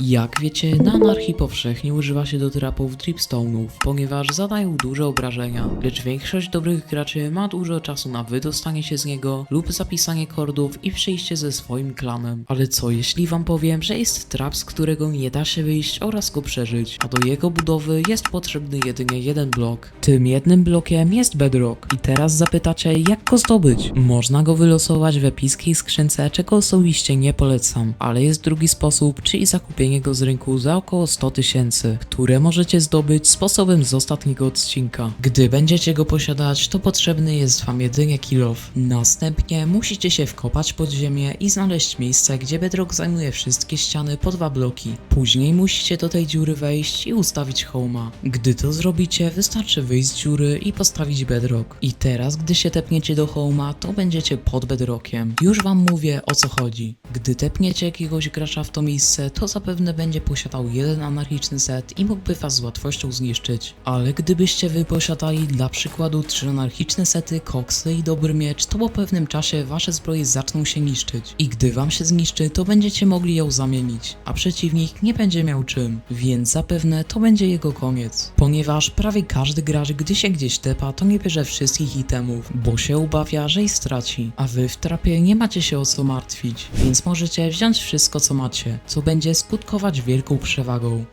Jak wiecie, na anarchii powszechnie używa się do trapów dripstone'ów, ponieważ zadają duże obrażenia, lecz większość dobrych graczy ma dużo czasu na wydostanie się z niego lub zapisanie kordów i przejście ze swoim klanem. Ale co jeśli wam powiem, że jest trap, z którego nie da się wyjść oraz go przeżyć, a do jego budowy jest potrzebny jedynie jeden blok. Tym jednym blokiem jest bedrock. I teraz zapytacie, jak go zdobyć? Można go wylosować w epickiej skrzynce, czego osobiście nie polecam, ale jest drugi sposób, czyli zakupienie go z rynku za około 100 tysięcy, które możecie zdobyć sposobem z ostatniego odcinka. Gdy będziecie go posiadać, to potrzebny jest wam jedynie kill off. Następnie musicie się wkopać pod ziemię i znaleźć miejsce, gdzie bedrock zajmuje wszystkie ściany po dwa bloki. Później musicie do tej dziury wejść i ustawić homa. Gdy to zrobicie, wystarczy wyjść z dziury i postawić bedrock. I teraz, gdy się tepniecie do homa, to będziecie pod bedrockiem. Już wam mówię o co chodzi. Gdy tepniecie jakiegoś gracza w to miejsce, to zapewne będzie posiadał jeden anarchiczny set i mógłby was z łatwością zniszczyć. Ale gdybyście wy posiadali dla przykładu trzy anarchiczne sety, koksy i dobry miecz, to po pewnym czasie wasze zbroje zaczną się niszczyć. I gdy wam się zniszczy, to będziecie mogli ją zamienić, a przeciwnik nie będzie miał czym. Więc zapewne to będzie jego koniec. Ponieważ prawie każdy gracz, gdy się gdzieś tepa, to nie bierze wszystkich itemów, bo się obawia, że ich straci. A wy w trapie nie macie się o co martwić, możecie wziąć wszystko co macie, co będzie skutkować wielką przewagą.